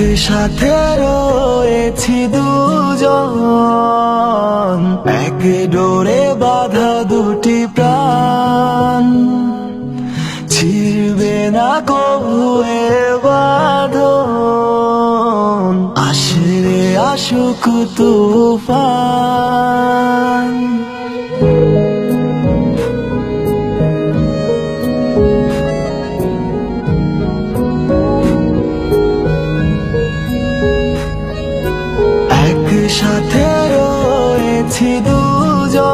একসাথে রয়েছি দুজন। এক ডোরে বাধা দুটি প্রাণ। ছিড়বে না কবুয়ে বাঁধন। আসরে আসুক তুফান। একসাথে রয়েছি দুজন।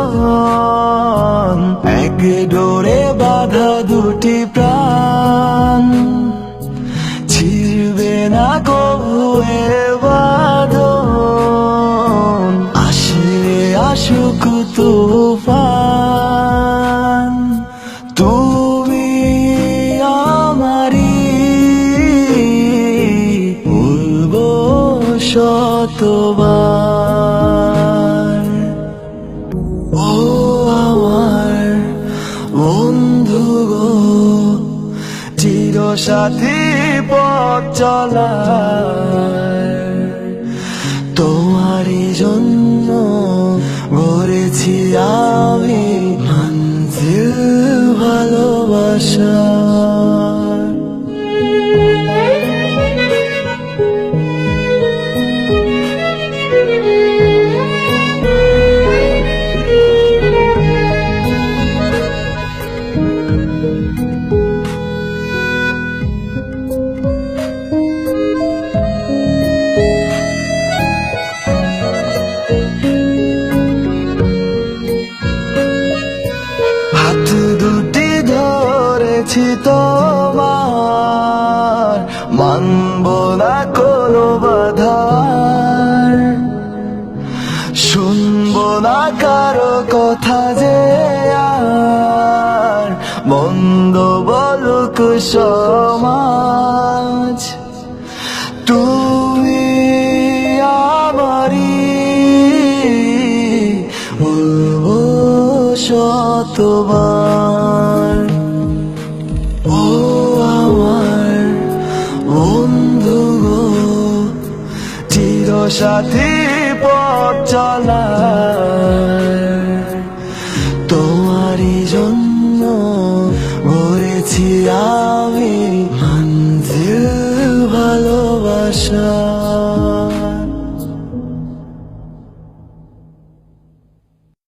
এক ডোরে বাধা দুটি প্রাণ। ছিড়বে না কবুয়ে বাঁধন। আসলে আসুক তুফান। তুমি আমারি বলব শতবার বন্ধু গো চির সাথী পথ চলা তোমারই জন্য গড়েছি আমি ভালোবাসা। ধরেছি তোমার, মানব না কোনো বাধার। শুনব না কারও কথা যে আর, মন্দ বলুক সমাজ। তুমি আমারি শতবার সাথী পথ চলা তোমারই জন্য গড়েছি আমি মঞ্জিল ভালোবাসা।